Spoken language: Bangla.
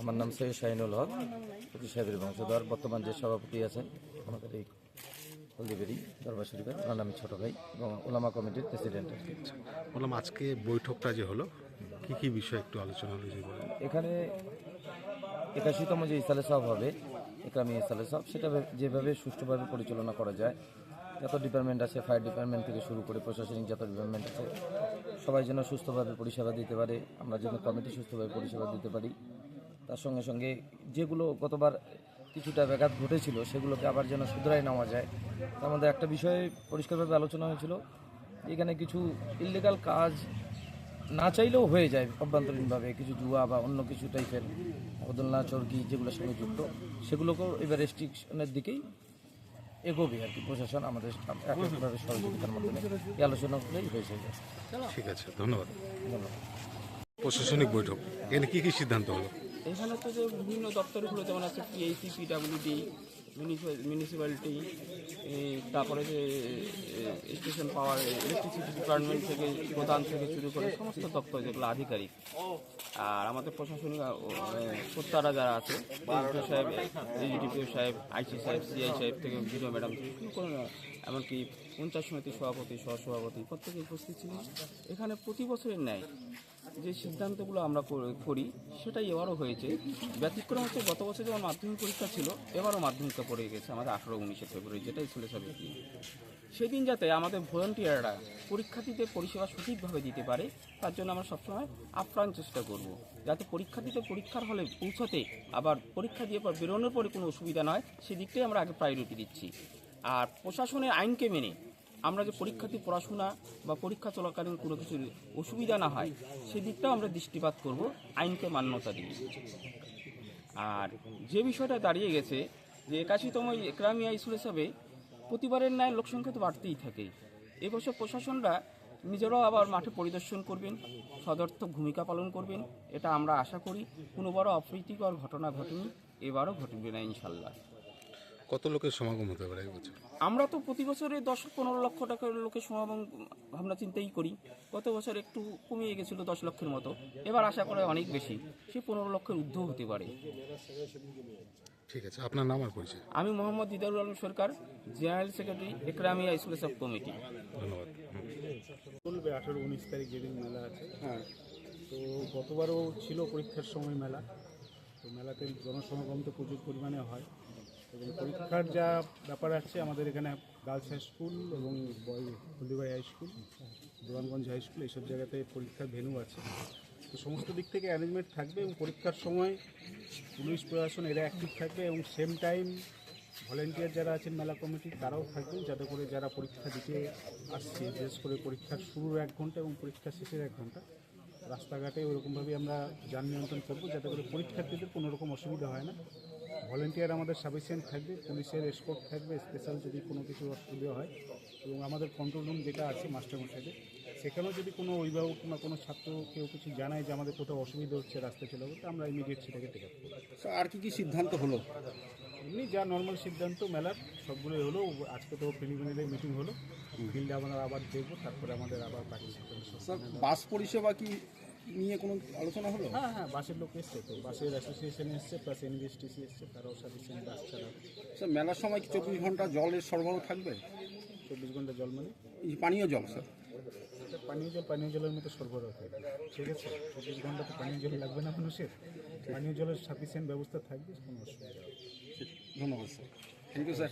আমার নাম সৈয়দ শাহিনুল হক প্রতি সাহেবের বংশধর বর্তমান যে সভাপতি আছেন আমাদের এই হলদিবেরি দরবার শরীফের। ওনার নামে ছোট ভাই এবং ওলামা কমিটির প্রেসিডেন্ট। বললাম আজকে বৈঠকটা যে হলো কি কি বিষয় একটু আলোচনা হলো যে বলেন এখানে একাশিতম যে ইসালে সাহেব হবে একরামি ইসালে সাহেব সেটা যেভাবে সুষ্ঠুভাবে পরিচালনা করা যায় যত ডিপার্টমেন্ট আছে ফায়ার ডিপার্টমেন্ট থেকে শুরু করে প্রশাসনিক যত ডিপার্টমেন্ট আছে সবাই যেন সুস্থভাবে পরিষেবা দিতে পারে আমরা যেন কমিটি সুস্থভাবে পরিষেবা দিতে পারি। তার সঙ্গে সঙ্গে যেগুলো গতবার কিছুটা ব্যাঘাত ঘটেছিল সেগুলোকে আবার যেন শুধরাই নেওয়া যায়। তার মধ্যে একটা বিষয়ে পরিষ্কারভাবে আলোচনা হয়েছিল এখানে কিছু ইলিগাল কাজ না চাইলেও হয়ে যায় অভ্যন্তরীণভাবে কিছু জুয়া বা অন্য কিছু টাইপের বদলনা চর্কি যেগুলোর সঙ্গে যুক্ত সেগুলোকেও এবার রেস্ট্রিকশনের দিকেই এগোবে আর কি। প্রশাসন আমাদের এককভাবে সহযোগিতার মাধ্যমে এই আলোচনা করেই হয়েছে ঠিক আছে ধন্যবাদ। ধন্যবাদ। প্রশাসনিক বৈঠক এখানে কী কী সিদ্ধান্ত হলো? এখানে তো যে বিভিন্ন দপ্তরগুলো যেমন আছে পিএইসি পিডাব্লিউডি মিউনিসিপ্যালিটি তারপরে যে স্টেশন পাওয়ার ইলেকট্রিসিটি ডিপার্টমেন্ট থেকে প্রধান থেকে শুরু করে সমস্ত দপ্তর যেগুলো আধিকারিক। আর আমাদের প্রশাসনিক কর্তারা যারা আছে সাহেব এজিডিপিও সাহেব আইসি সাহেব সিআই সাহেব থেকে বিডিও ম্যাডাম থেকে এমনকি পঞ্চায়েত সমিতির সভাপতি, সহসভাপতি প্রত্যেকে উপস্থিত ছিলেন। এখানে প্রতি বছরের ন্যায় যে সিদ্ধান্তগুলো আমরা করি সেটাই এবারও হয়েছে। ব্যতিক্রম হচ্ছে গত বছর যেমন মাধ্যমিক পরীক্ষা ছিল, এবারও মাধ্যমিকটা পড়ে গেছে আমাদের আঠারো উনিশে ফেব্রুয়ারি যেটাই ছিল সাবেক সেদিন যাতে আমাদের ভলেন্টিয়াররা পরীক্ষার্থীদের পরিষেবা সঠিকভাবে দিতে পারে, তার জন্য আমরা সবসময় আপ্রাণ চেষ্টা করব। যাতে পরীক্ষার্থীদের পরীক্ষার হলে পৌঁছাতে, আবার পরীক্ষা দিয়ে পর বেরোনোর পরে কোনো অসুবিধা নয়, সেদিকটাই আমরা আগে প্রায়োরিটি দিচ্ছি। আর প্রশাসনের আইনকে মেনে আমরা যে পরীক্ষার্থী পড়াশোনা বা পরীক্ষা চলাকালীন কোনো কিছু অসুবিধা না হয়, সেদিকটাও আমরা দৃষ্টিপাত করব আইনকে মান্যতা দিয়ে। আর যে বিষয়টা দাঁড়িয়ে গেছে যে একাশিতম একরামিয়া স্কুল হিসাবে প্রতিবারের ন্যায় লোকসংখ্যা তো বাড়তেই থাকে। এবছর প্রশাসনরা নিজেরাও আবার মাঠে পরিদর্শন করবেন, সদর্থক ভূমিকা পালন করবেন, এটা আমরা আশা করি। কোনোবারও অপ্রীতিকর ঘটনা ঘটেনি, এবারও ঘটবে না ইনশাল্লাহ। কত লোকের সমাগম হতে পারে এই বছর? আমরা তো প্রতি বছরে দশ পনেরো লক্ষ টাকার লোকের সমাগম ভাবনা চিন্তাই করি। গত বছর একটু কমিয়ে গেছিল দশ লক্ষের মতো। এবার আশা করে অনেক বেশি। সে পনেরো লক্ষের ঊর্ধ্ব হতে পারে। ঠিক আছে আপনার নাম আর পরিচয়। আমি Mohammad Didarul Alam Sarkar general secretary Ekramia school sub committee. ধন্যবাদ। চলবে আঠেরো উনিশ তারিখ যেদিন মেলা আছে। হ্যাঁ। তো গতবারও ছিল পরীক্ষার সময় মেলা। তো মেলাতে জনসমাগম তো প্রচুর পরিমাণে হয়। পরীক্ষার যা ব্যাপার আছে, আমাদের এখানে গার্লস হাই স্কুল এবং Haldibai high school Dewanganj high school, এইসব জায়গাতে পরীক্ষার ভেন্যু আছে। তো সমস্ত দিক থেকে অ্যারেঞ্জমেন্ট থাকবে এবং পরীক্ষার সময় পুলিশ প্রশাসন এরা অ্যাক্টিভ থাকবে এবং সেম টাইম ভলেন্টিয়ার যারা আছেন মেলা কমিটির তারাও থাকবেন, যাতে করে যারা পরীক্ষা দিতে আসছে, বিশেষ করে পরীক্ষার শুরুর এক ঘণ্টা এবং পরীক্ষা শেষের এক ঘণ্টা, রাস্তাঘাটে ওরকমভাবে আমরা যান নিয়ন্ত্রণ করব, যাতে করে পরীক্ষার্থীদের কোনো রকম অসুবিধা হয় না। ভলেন্টিয়ার আমাদের সাফিসিয়েন্ট থাকবে পুলিশের এসকোর্ট থাকবে স্পেশাল যদি কোনো কিছু অসুবিধা হয় এবং আমাদের কন্ট্রোল রুম যেটা আছে মাস্টারমশাইদের সেখানেও যদি কোনো অভিভাবক কিংবা কোনো ছাত্র কেউ কিছু জানায় যে আমাদের কোথাও অসুবিধা হচ্ছে রাস্তায় চলে তো আমরা ইমিডিয়েট সেটাকে টেক আপ করব। আর কি কি সিদ্ধান্ত হলো? এমনি যা নর্মাল সিদ্ধান্ত মেলার সবগুলোই হলো আজকে তো প্রিলিমিনারি মিটিং হলো ফিল্ডে আমরা আবার দেখব তারপরে আমাদের আবার বাকি বাস পরিষেবা কি নিয়ে কোনো আলোচনা হলো? হ্যাঁ হ্যাঁ বাসের লোক এসছে তো। বাসের অ্যাসোসিয়েশন এসছে প্লাস এনবিএসটিসি এসছে তারাও সাফিসিয়েন্ট বাস ছাড়া। স্যার মেলার সময় কি চব্বিশ ঘণ্টা জলের সরবরাহ থাকবে? চব্বিশ ঘণ্টা জল মানে? পানীয় জল স্যার। পানীয় জল পানীয় জলের মতো সরবরাহ থাকবে। ঠিক আছে চব্বিশ ঘণ্টা তো পানীয় জল লাগবে না মানুষের। পানীয় জলের সাফিসিয়েন্ট ব্যবস্থা থাকবে কোনো অসুবিধা ধন্যবাদ স্যার। Thank you sir